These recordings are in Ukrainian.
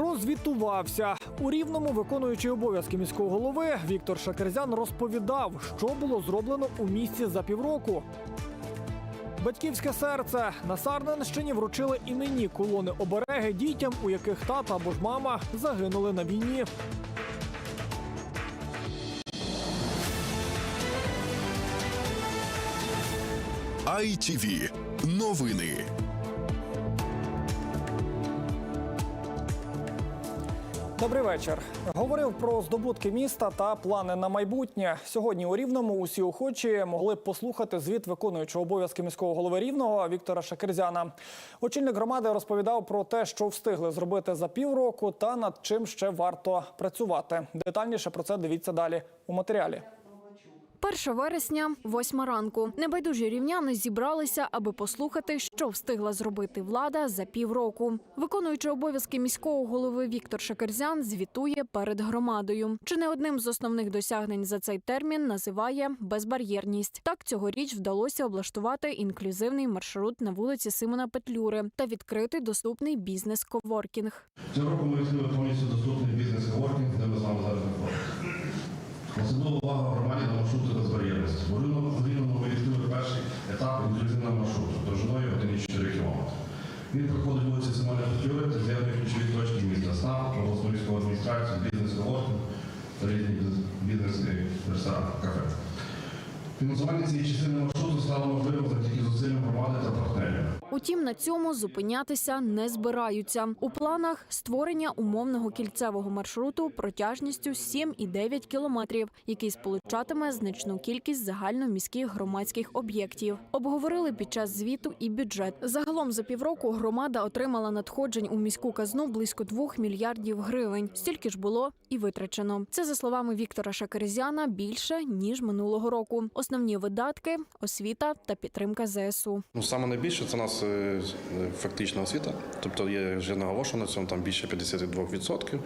Прозвітувався у рівному виконуючий обов'язки міського голови Віктор Шакерзян розповідав, що було зроблено у місті за півроку. Батьківське серце на Сарненщині вручили іменні колони обереги дітям, у яких тата або ж мама загинули на війні. ITV. Новини. Добрий вечір. Говорив про здобутки міста та плани на майбутнє. Сьогодні у Рівному усі охочі могли б послухати звіт виконуючого обов'язки міського голови Рівного Віктора Шакерзяна. Очільник громади розповідав про те, що встигли зробити за півроку, та над чим ще варто працювати. Детальніше про це дивіться далі у матеріалі. 1 вересня, 8 ранку. Небайдужі рівняни зібралися, аби послухати, що встигла зробити влада за півроку. Виконуючи обов'язки міського голови Віктор Шакерзян звітує перед громадою. Чи не одним з основних досягнень за цей термін називає безбар'єрність. Так цьогоріч вдалося облаштувати інклюзивний маршрут на вулиці Симона Петлюри та відкрити доступний бізнес-коворкінг. Цього року ми відкрили повністю доступний бізнес-коворкінг, де ми з вами зараз. Особлива увага громаді на маршрути безбар'єрності. Рівному ми відкрили перший етап інклюзивного маршруту довжиною 1,4 км. Він проходить вулиці Симона Петлюри та з'єднує ключові точки міста СНАП, обласну військову адміністрацію, бізнес-коворкінг та різні бізнес-ресторани, кафе. Фінансування цієї частини маршруту стало можливим завдяки зусиллям громади та партнерів. Утім, на цьому зупинятися не збираються. У планах створення умовного кільцевого маршруту протяжністю 7,9 кілометрів, який сполучатиме значну кількість загальноміських громадських об'єктів. Обговорили під час звіту і бюджет. Загалом за півроку громада отримала надходжень у міську казну близько 2 мільярдів гривень. Стільки ж було і витрачено. Це за словами Віктора Шакерзяна більше ніж минулого року. Основні видатки освіта та підтримка ЗСУ. Ну, саме найбільше це у е, фактична освіта, тобто є вже наголошено на цьому там більше 52%.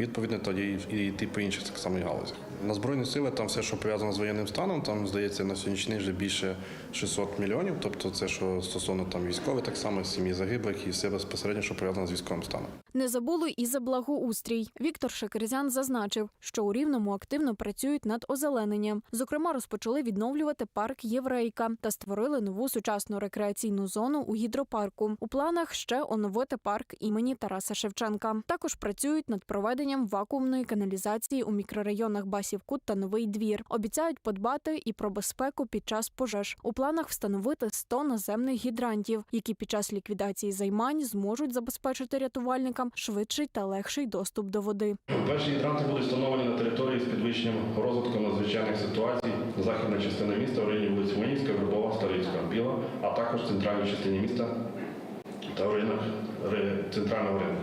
Відповідно, тоді і йти по інших так само галузях. На збройні сили там все, що пов'язано з воєнним станом, там здається на сьогоднішній вже більше 600 мільйонів. Тобто, це що стосовно там військових, так само сім'ї загиблих і все безпосередньо, що пов'язано з військовим станом. Не забули і за благоустрій. Віктор Шакерзян зазначив, що у Рівному активно працюють над озелененням. Зокрема, розпочали відновлювати парк Єврейка та створили нову сучасну рекреаційну зону у гідропарку. У планах ще оновити парк імені Тараса Шевченка. Також працюють над проведенням вакуумної каналізації у мікрорайонах Басівкут та Новий двір. Обіцяють подбати і про безпеку під час пожеж. У планах встановити 100 наземних гідрантів, які під час ліквідації займань зможуть забезпечити рятувальникам швидший та легший доступ до води. Перші гідранти будуть встановлені на території з підвищенням розвитком надзвичайних ситуацій. Західна частина міста в районі вулиць Воїнська, Вербова, Старицька, Біла, а також в центральній частині міста та в районах центрального ринку.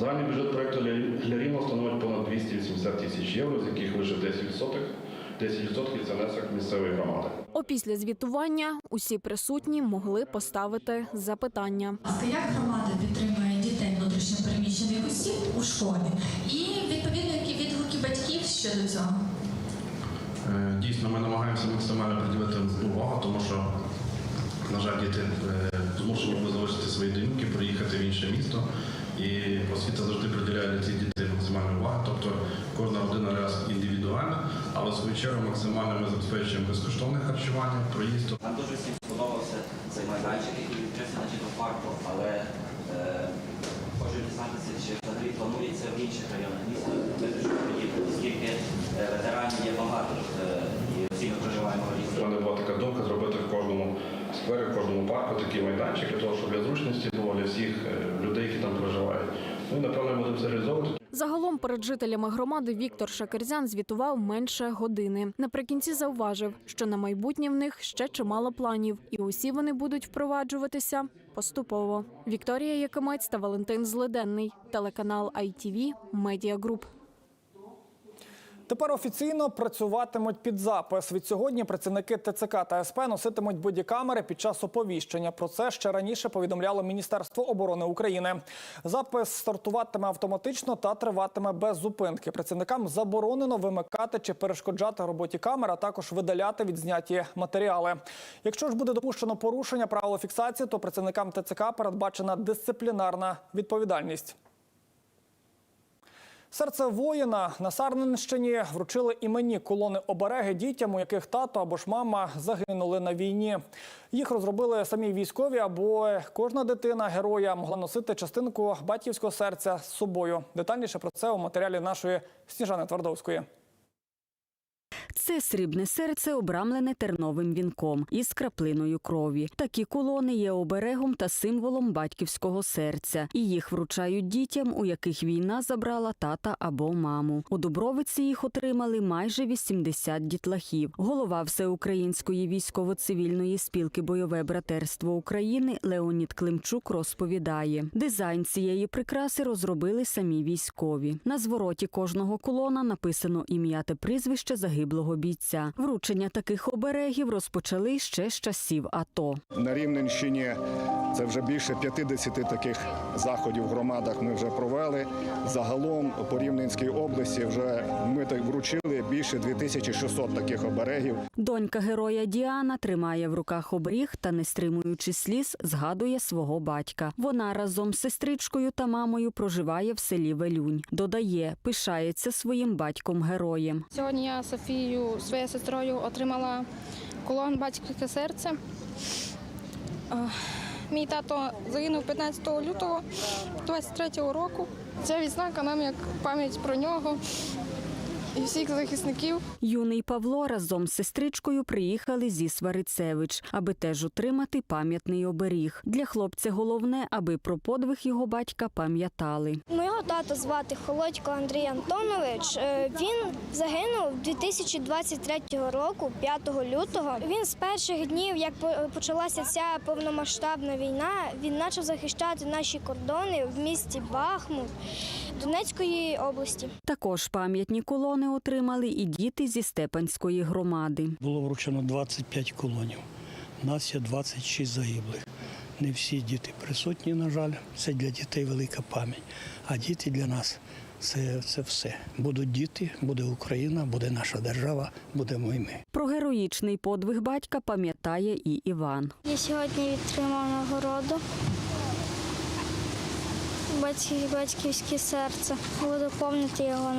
Загальний бюджет проєкту для Рівного становить понад 280 тисяч євро, з яких лише 10%, 10% це внесок місцевої громади. Опісля звітування усі присутні могли поставити запитання. як громада підтримує дітей внутрішньопереміщених осіб у школі? І відповідно які відгуки батьків щодо цього? Е, Дійсно, ми намагаємося максимально приділити увагу, тому що, на жаль, діти е, змушені були залишити свої домівки, приїхати в інше місто. І освіта завжди приділяє для цих дітей максимальну увагу. Тобто кожна родина раз індивідуальна, але в свою чергу максимально ми забезпечуємо безкоштовне харчування, проїзд. Нам дуже всім сподобався цей майданчик, який відкрився на парку, але е, хочу дізнатися, чи взагалі планується в інших районах міста робити щось подібне, оскільки е, ветеранів є багато е, і всі ми проживаємо в У різних. мене була така думка зробити в кожному сквері, в кожному парку такий майданчик для того, щоб для зручності для всіх е, людей, які там проживають. Ну напевно будемо реалізовувати. Загалом перед жителями громади Віктор Шакерзян звітував менше години. Наприкінці зауважив, що на майбутнє в них ще чимало планів, і усі вони будуть впроваджуватися поступово. Вікторія Якимець та Валентин Злиденний, телеканал ITV Group. Тепер офіційно працюватимуть під запис. Від сьогодні працівники ТЦК та СП носитимуть бодікамери під час оповіщення. Про це ще раніше повідомляло Міністерство оборони України. Запис стартуватиме автоматично та триватиме без зупинки. Працівникам заборонено вимикати чи перешкоджати роботі камер, а також видаляти відзняті матеріали. Якщо ж буде допущено порушення правил фіксації, то працівникам ТЦК передбачена дисциплінарна відповідальність. Серце воїна на Сарненщині вручили імені колони обереги дітям, у яких тато або ж мама загинули на війні. Їх розробили самі військові, або кожна дитина героя могла носити частинку батьківського серця з собою. Детальніше про це у матеріалі нашої Сніжани Твардовської. Це срібне серце обрамлене терновим вінком із краплиною крові. Такі колони є оберегом та символом батьківського серця, і їх вручають дітям, у яких війна забрала тата або маму. У Дубровиці їх отримали майже 80 дітлахів. Голова Всеукраїнської військово-цивільної спілки Бойове братерство України Леонід Климчук розповідає: дизайн цієї прикраси розробили самі військові. На звороті кожного колона написано ім'я та прізвище загиблого бійця. Вручення таких оберегів розпочали ще з часів АТО. На Рівненщині це вже більше 50 таких заходів в громадах ми вже провели. Загалом по Рівненській області вже ми так вручили більше 2600 таких оберегів. Донька героя Діана тримає в руках оберіг та, не стримуючи сліз, згадує свого батька. Вона разом з сестричкою та мамою проживає в селі Велюнь. Додає, пишається своїм батьком героєм. Сьогодні я з Софією, своєю сестрою, отримала колон батьківське серце. Мій тато загинув 15 лютого 23-го року. Ця відзнака нам як пам'ять про нього і всіх захисників. Юний Павло разом з сестричкою приїхали зі Сварицевич, аби теж отримати пам'ятний оберіг. Для хлопця головне, аби про подвиг його батька пам'ятали. Мого тата звати Холодько Андрій Антонович. Е, Він загинув 2023 року, 5 лютого. Він з перших днів, як почалася ця повномасштабна війна, він почав захищати наші кордони в місті Бахмут Донецької області. Також пам'ятні колони отримали і діти зі Степанської громади. Було вручено 25 колонів. У нас є 26 загиблих. Не всі діти присутні, на жаль. Це для дітей велика пам'ять. А діти для нас це, це все. Будуть діти, буде Україна, буде наша держава, будемо і ми. Про героїчний подвиг батька пам'ятає і Іван. Я сьогодні відтримав нагороду. Батьківське серце. Буду пам'ятати його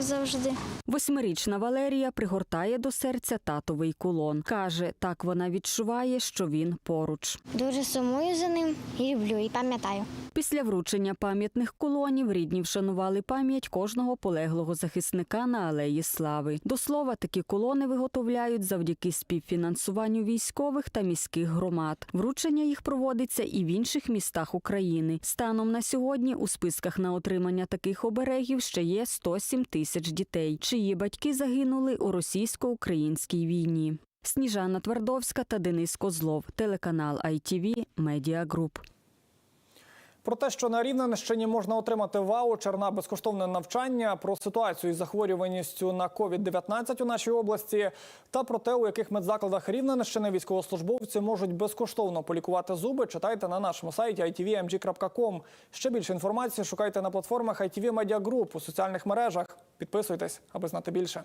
завжди. Восьмирічна Валерія пригортає до серця татовий кулон. Каже, так вона відчуває, що він поруч. Дуже сумую за ним і люблю, і пам'ятаю. Після вручення пам'ятних колонів рідні вшанували пам'ять кожного полеглого захисника на алеї Слави. До слова, такі колони виготовляють завдяки співфінансуванню військових та міських громад. Вручення їх проводиться і в інших містах України. Станом на сьогодні у списках на отримання таких оберегів ще є 107 тисяч дітей, чиї батьки загинули у російсько-українській війні. Сніжана Твардовська та Денис Козлов, телеканал ITV, Media Group. Про те, що на Рівненщині можна отримати ваучер на безкоштовне навчання, про ситуацію із захворюваністю на COVID-19 у нашій області, та про те, у яких медзакладах Рівненщини військовослужбовці можуть безкоштовно полікувати зуби, читайте на нашому сайті itvmg.com. Ще більше інформації шукайте на платформах ITV Media Group у соціальних мережах. Підписуйтесь, аби знати більше.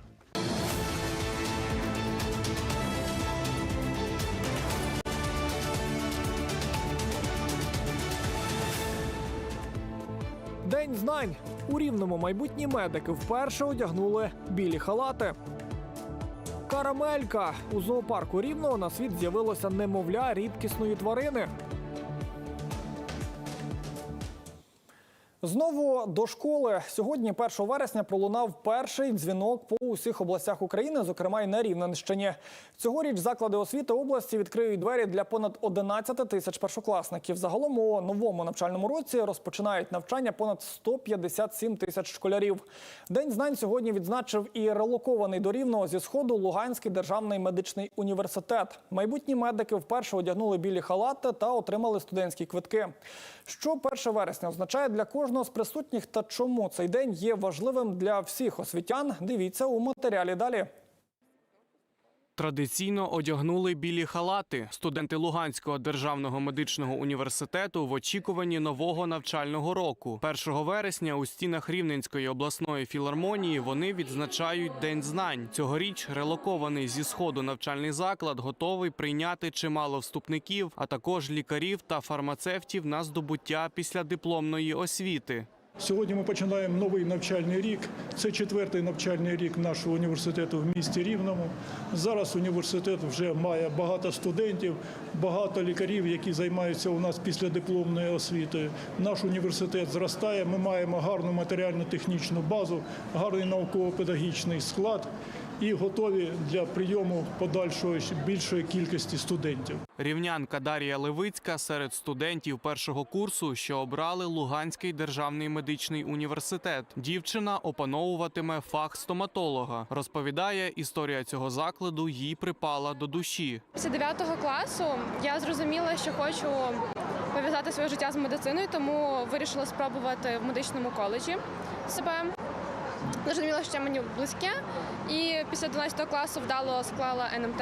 День знань у рівному майбутні медики вперше одягнули білі халати. Карамелька у зоопарку рівного на світ з'явилося немовля рідкісної тварини. Знову до школи сьогодні, 1 вересня, пролунав перший дзвінок по усіх областях України, зокрема й на Рівненщині. Цьогоріч заклади освіти області відкриють двері для понад 11 тисяч першокласників. Загалом у новому навчальному році розпочинають навчання понад 157 тисяч школярів. День знань сьогодні відзначив і релокований до Рівного зі сходу Луганський державний медичний університет. Майбутні медики вперше одягнули білі халати та отримали студентські квитки. Що 1 вересня означає для кожного з присутніх та чому цей день є важливим для всіх освітян? Дивіться у матеріалі далі. Традиційно одягнули білі халати студенти Луганського державного медичного університету в очікуванні нового навчального року. 1 вересня у стінах Рівненської обласної філармонії вони відзначають День знань. Цьогоріч релокований зі сходу навчальний заклад готовий прийняти чимало вступників, а також лікарів та фармацевтів на здобуття післядипломної освіти. Сьогодні ми починаємо новий навчальний рік. Це четвертий навчальний рік нашого університету в місті Рівному. Зараз університет вже має багато студентів, багато лікарів, які займаються у нас післядипломною освітою. Наш університет зростає. Ми маємо гарну матеріально-технічну базу, гарний науково-педагогічний склад і готові для прийому подальшої більшої кількості студентів. Рівнянка Дар'я Левицька серед студентів першого курсу, що обрали Луганський державний медичний університет. Дівчина опановуватиме фах стоматолога. Розповідає, історія цього закладу їй припала до душі. Після 9 класу я зрозуміла, що хочу пов'язати своє життя з медициною, тому вирішила спробувати в медичному коледжі себе. Зрозуміла, що це мені близьке, і після 12 класу вдало склала НМТ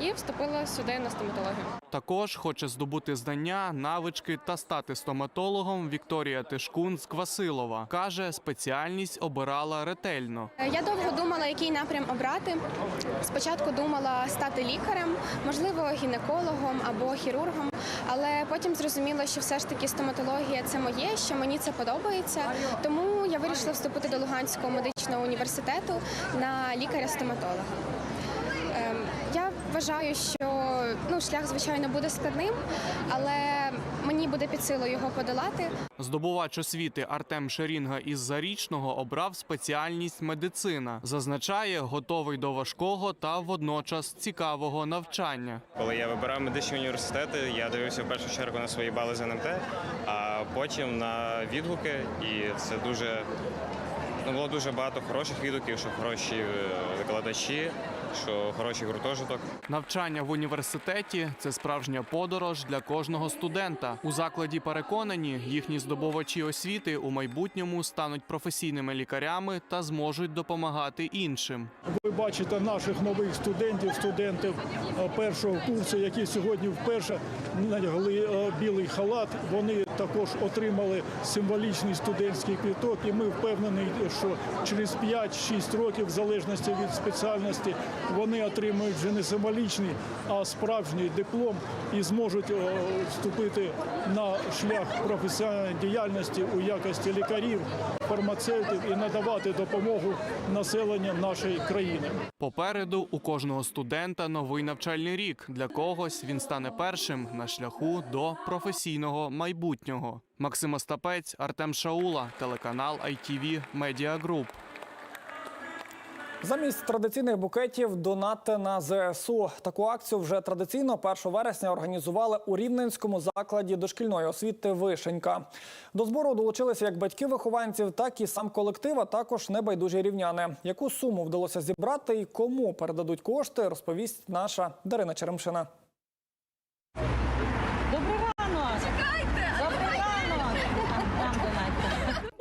і вступила сюди на стоматологію. Також хоче здобути знання, навички та стати стоматологом Вікторія Тишкун з Квасилова. Каже, спеціальність обирала ретельно. Я довго думала, який напрям обрати. Спочатку думала стати лікарем, можливо, гінекологом або хірургом, але потім зрозуміла, що все ж таки стоматологія це моє, що мені це подобається. Тому я вирішила вступити до Луганського медичного університету на лікаря-стоматолога. Ем, Я вважаю, що ну, шлях, звичайно, буде складним, але мені буде під силу його подолати. Здобувач освіти Артем Шерінга із Зарічного обрав спеціальність медицина. Зазначає, готовий до важкого та водночас цікавого навчання. Коли я вибирав медичні університети, я дивився в першу чергу на свої бали з НМТ, а потім на відгуки. І це дуже було дуже багато хороших відгуків, що хороші е, викладачі, що хороший гуртожиток. Навчання в університеті це справжня подорож для кожного студента. У закладі переконані, їхні здобувачі освіти у майбутньому стануть професійними лікарями та зможуть допомагати іншим. Ви бачите наших нових студентів, студентів е, першого курсу, які сьогодні вперше надягли е, білий халат. Вони також отримали символічний студентський квіток, і ми впевнені, що через 5-6 років, в залежності від спеціальності, вони отримують вже не символічний, а справжній диплом і зможуть е, вступити на шлях професіональної діяльності у якості лікарів, фармацевтів і надавати допомогу населенню нашої країни. Попереду у кожного студента новий навчальний рік. Для когось він стане першим на шляху до професійного майбутнього. Максим Остапець, Артем Шаула, телеканал ITV Media Group. Замість традиційних букетів донати на ЗСУ. Таку акцію вже традиційно 1 вересня організували у Рівненському закладі дошкільної освіти Вишенька. До збору долучилися як батьки вихованців, так і сам колектив, а також небайдужі рівняни. Яку суму вдалося зібрати і кому передадуть кошти, розповість наша Дарина Черемшина.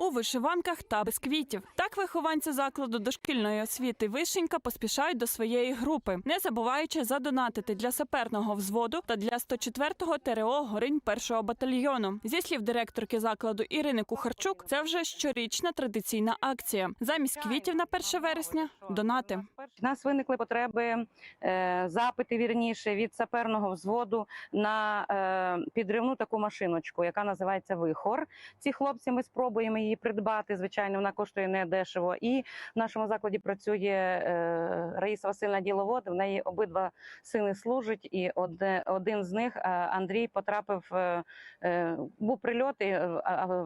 У вишиванках та без квітів. Так вихованці закладу дошкільної освіти Вишенька поспішають до своєї групи, не забуваючи задонатити для саперного взводу та для 104-го ТРО Горинь першого батальйону. Зі слів директорки закладу Ірини Кухарчук, це вже щорічна традиційна акція. Замість квітів на 1 вересня донати. У нас виникли потреби, е, запити вірніше від саперного взводу на е, підривну таку машиночку, яка називається Вихор. Ці хлопці ми спробуємо її придбати. Звичайно, вона коштує не дешево. І в нашому закладі працює е, Раїса Васильна Діловод. В неї обидва сини служать, і один з них е, Андрій потрапив. е, Був прильот, і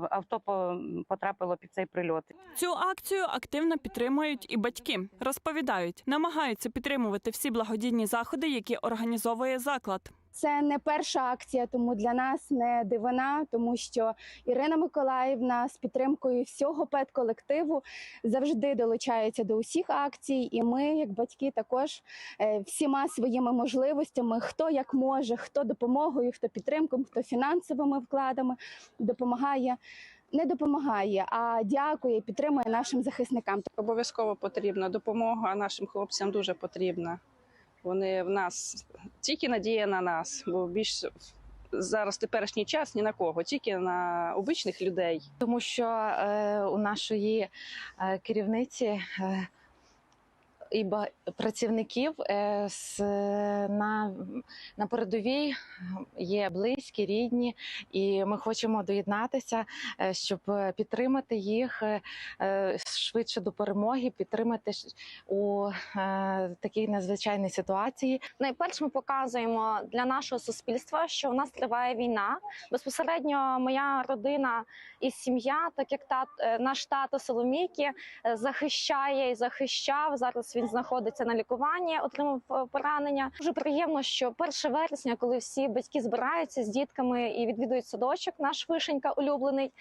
авто по- потрапило під цей прильот. Цю акцію активно підтримують і батьки. Розповідають, намагаються підтримувати всі благодійні заходи, які організовує заклад. Це не перша акція, тому для нас не дивина, тому що Ірина Миколаївна з підтримкою всього педколективу завжди долучається до усіх акцій. І ми, як батьки, також е, всіма своїми можливостями, хто як може, хто допомогою, хто підтримкою, хто фінансовими вкладами допомагає. Не допомагає, а дякує, підтримує нашим захисникам. Обов'язково потрібна допомога нашим хлопцям дуже потрібна. Вони в нас тільки надія на нас, бо більш зараз теперішній час ні на кого, тільки на обичних людей. тому що е, у нашої е, керівниці е, і працівників е, на, на передовій є близькі, рідні, і ми хочемо доєднатися, е, щоб підтримати їх е, е, швидше до перемоги, підтримати у е, такій надзвичайній ситуації. Найперше ми показуємо для нашого суспільства, що в нас триває війна. Безпосередньо моя родина і сім'я, так як тат, е, наш тато Соломійки е, захищає і захищав. Зараз він знаходиться на лікуванні, отримав е, поранення. Дуже приємно, що 1 вересня, коли всі батьки збираються з дітками і відвідують садочок, наш вишенька улюблений,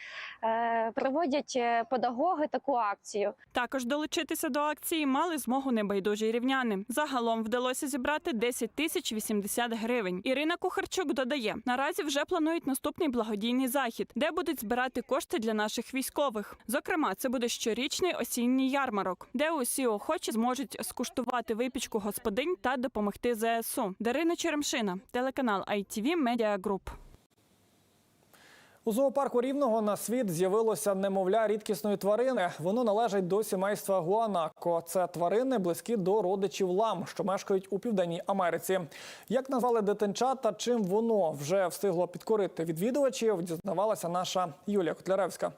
е, проводять е, педагоги таку акцію. Також долучитися до акції мали змогу небайдужі рівняни. Загалом вдалося зібрати 10 тисяч 80 гривень. Ірина Кухарчук додає: наразі вже планують наступний благодійний захід, де будуть збирати кошти для наших військових. Зокрема, це буде щорічний осінній ярмарок, де усі охочі зможуть скуштувати випічку господинь та допомогти ЗСУ. Дарина Черемшина, телеканал ITV Media Group. У зоопарку рівного на світ з'явилося немовля рідкісної тварини. Воно належить до сімейства гуанако. Це тварини близькі до родичів лам, що мешкають у південній Америці. Як назвали дитинча та чим воно вже встигло підкорити відвідувачів, дізнавалася наша Юлія Котляревська.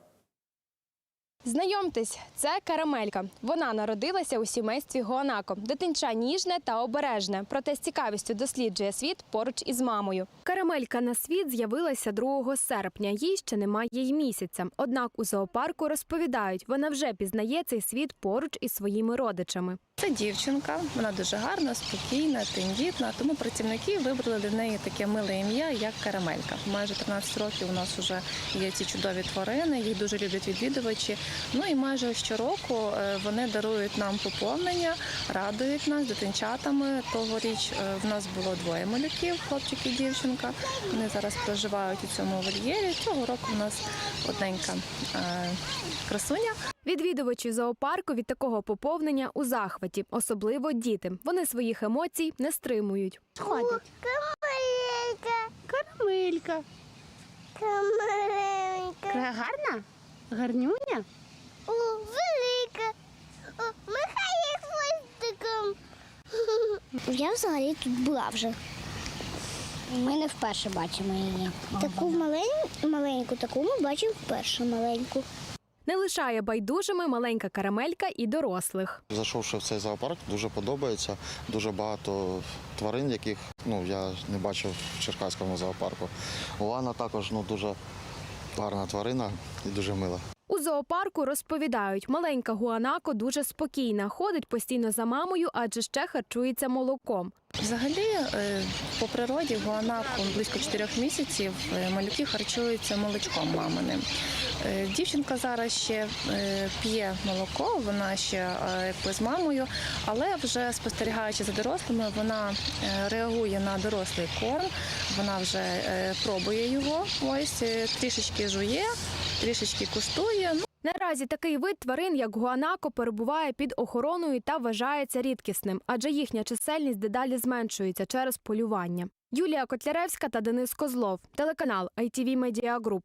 Знайомтесь, це карамелька. Вона народилася у сімействі Гуанако. Дитинча ніжне та обережне, проте з цікавістю досліджує світ поруч із мамою. Карамелька на світ з'явилася 2 серпня. Їй ще немає й місяця. Однак у зоопарку розповідають, вона вже пізнає цей світ поруч із своїми родичами. Це дівчинка, вона дуже гарна, спокійна, тендітна. Тому працівники вибрали для неї таке миле ім'я, як карамелька. Майже 13 років у нас вже є ці чудові тварини, їх дуже люблять відвідувачі. Ну і майже щороку е, вони дарують нам поповнення, радують нас дитинчатами. Тогоріч е, в нас було двоє малюків, хлопчик і дівчинка. Вони зараз проживають у цьому вольєрі. Цього року у нас одненька е, красуня. Відвідувачі зоопарку від такого поповнення у захваті, особливо діти. Вони своїх емоцій не стримують. Ходить. Карамелька. Карамелька. Гарна? Гарнюня? О, велика. О, махає хвостиком. Я взагалі тут була вже. Ми не вперше бачимо її. Таку маленьку, маленьку, таку ми бачимо вперше маленьку. Не лишає байдужими маленька карамелька і дорослих. Зайшовши в цей зоопарк, дуже подобається. Дуже багато тварин, яких ну, я не бачив в Черкаському зоопарку. Лана також ну, дуже гарна тварина і дуже мила. У зоопарку розповідають, маленька гуанако дуже спокійна, ходить постійно за мамою, адже ще харчується молоком. Взагалі, е, по природі в гуанаку близько 4 місяців е, малюки харчуються молочком маминим. Е, Дівчинка зараз ще п'є молоко, вона ще якби з мамою, але вже спостерігаючи за дорослими, вона реагує на дорослий корм, вона вже пробує його, ось трішечки жує, трішечки куштує. Ну, Наразі такий вид тварин, як гуанако, перебуває під охороною та вважається рідкісним, адже їхня чисельність дедалі зменшується через полювання. Юлія Котляревська та Денис Козлов, телеканал ITV Media Group.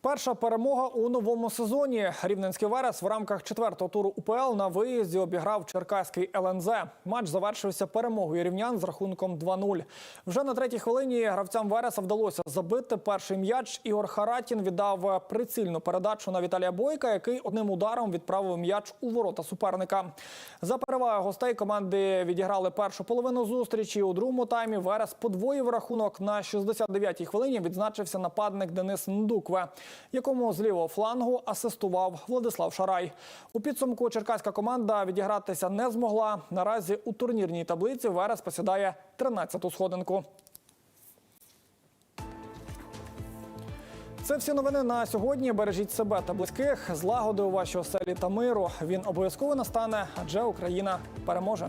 Перша перемога у новому сезоні. Рівненський Верес в рамках четвертого туру УПЛ на виїзді обіграв черкаський ЛНЗ. Матч завершився перемогою рівнян з рахунком 2-0. Вже на третій хвилині гравцям Вереса вдалося забити перший м'яч. Ігор Харатін віддав прицільну передачу на Віталія Бойка, який одним ударом відправив м'яч у ворота суперника. За перевагою гостей команди відіграли першу половину зустрічі. У другому таймі Верес подвоїв рахунок на 69-й хвилині. Відзначився нападник Денис Ндукве якому з лівого флангу асистував Владислав Шарай. У підсумку черкаська команда відігратися не змогла. Наразі у турнірній таблиці Верес посідає 13-ту сходинку. Це всі новини на сьогодні. Бережіть себе та близьких. Злагоди у вашій оселі та миру. Він обов'язково настане, адже Україна переможе.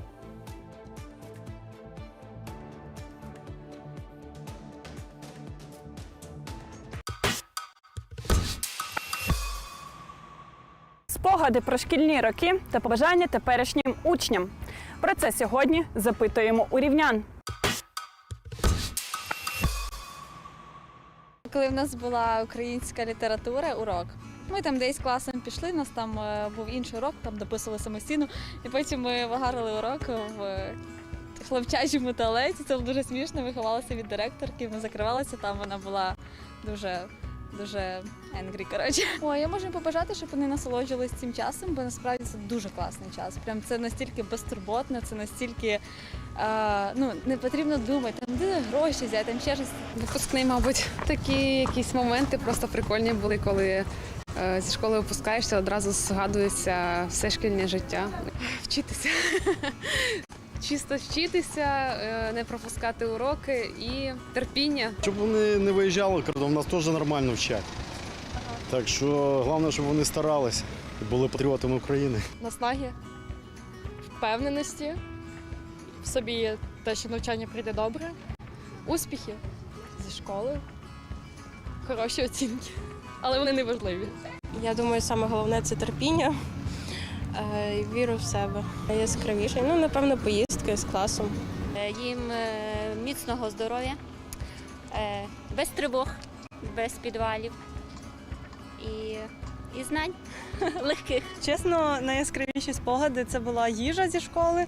Спогади про шкільні роки та побажання теперішнім учням. Про це сьогодні запитуємо у рівнян. Коли в нас була українська література, урок. Ми там десь класом пішли, у нас там е, був інший урок, там дописували самостійно, і потім ми вигарили урок в е, хлопчачому туалеті. Це було дуже смішно. Ми ховалися від директорки, ми закривалися, там вона була дуже. Дуже енгрі, коротше. Ой, я можу побажати, щоб вони насолоджувалися цим часом, бо насправді це дуже класний час. Прям це настільки безтурботно, це настільки е, ну не потрібно думати, там де гроші взяти, там ще щось. Випускний, мабуть, такі якісь моменти просто прикольні були, коли е, зі школи випускаєшся, одразу згадується все шкільне життя. Вчитися. Чисто вчитися, е, не пропускати уроки і терпіння. Щоб вони не виїжджали кордон, нас теж нормально вчать. Так що головне, щоб вони старалися і були патріотами України. наснаги, впевненості в собі те, що навчання прийде добре, успіхи зі школи, хороші оцінки, але вони не важливі. Я думаю, саме головне це терпіння віру в себе. Яскравіше. Ну, напевно, поїздки з класом. Їм е, міцного здоров'я, е, без тривог, без підвалів і, і знань легких. Чесно, найяскравіші спогади це була їжа зі школи,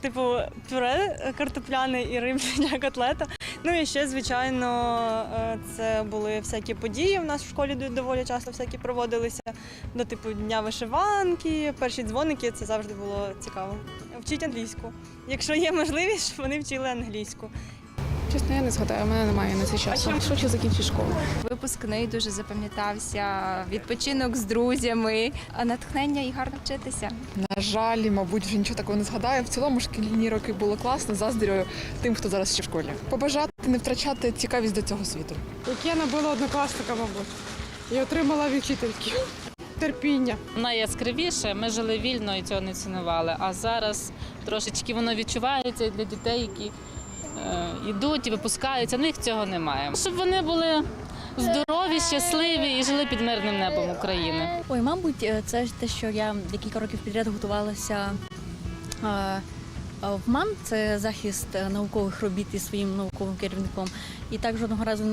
типу пюре картопляне і рибня котлета. Ну і ще, звичайно, е, це були всякі події. У нас в школі доволі часто всякі проводилися до типу дня вишиванки, перші дзвоники. Це завжди було цікаво. Вчіть англійську. Якщо є можливість, вони вчили англійську. Чесно, я не згадаю, у мене немає на це часу. Швидше закінчити школу. Випускний дуже запам'ятався, відпочинок з друзями, а натхнення і гарно вчитися. На жаль, мабуть, вже нічого такого не згадаю. В цілому шкільні роки було класно, заздрю тим, хто зараз ще в школі. Побажати не втрачати цікавість до цього світу. Яке я набила однокласника, мабуть, і отримала від вчительки. Терпіння. Найяскравіше ми жили вільно і цього не цінували. А зараз трошечки воно відчувається і для дітей, які йдуть і випускаються. Їх цього немає. Щоб вони були здорові, щасливі і жили під мирним небом України. Ой, мабуть, е, це те, що я декілька років підряд готувалася е, е, в МАН, це захист е, наукових робіт із своїм науковим керівником. І так жодного разу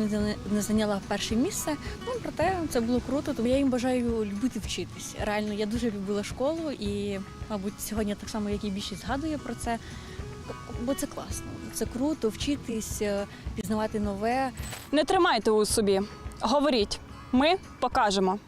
не зайняла перше місце. Ну, проте це було круто, тому я їм бажаю любити вчитись. Реально, я дуже любила школу і, мабуть, сьогодні так само, як і більшість згадує про це. Бо це класно, це круто вчитись, е, пізнавати нове. Не тримайте у собі. Говоріть, ми покажемо.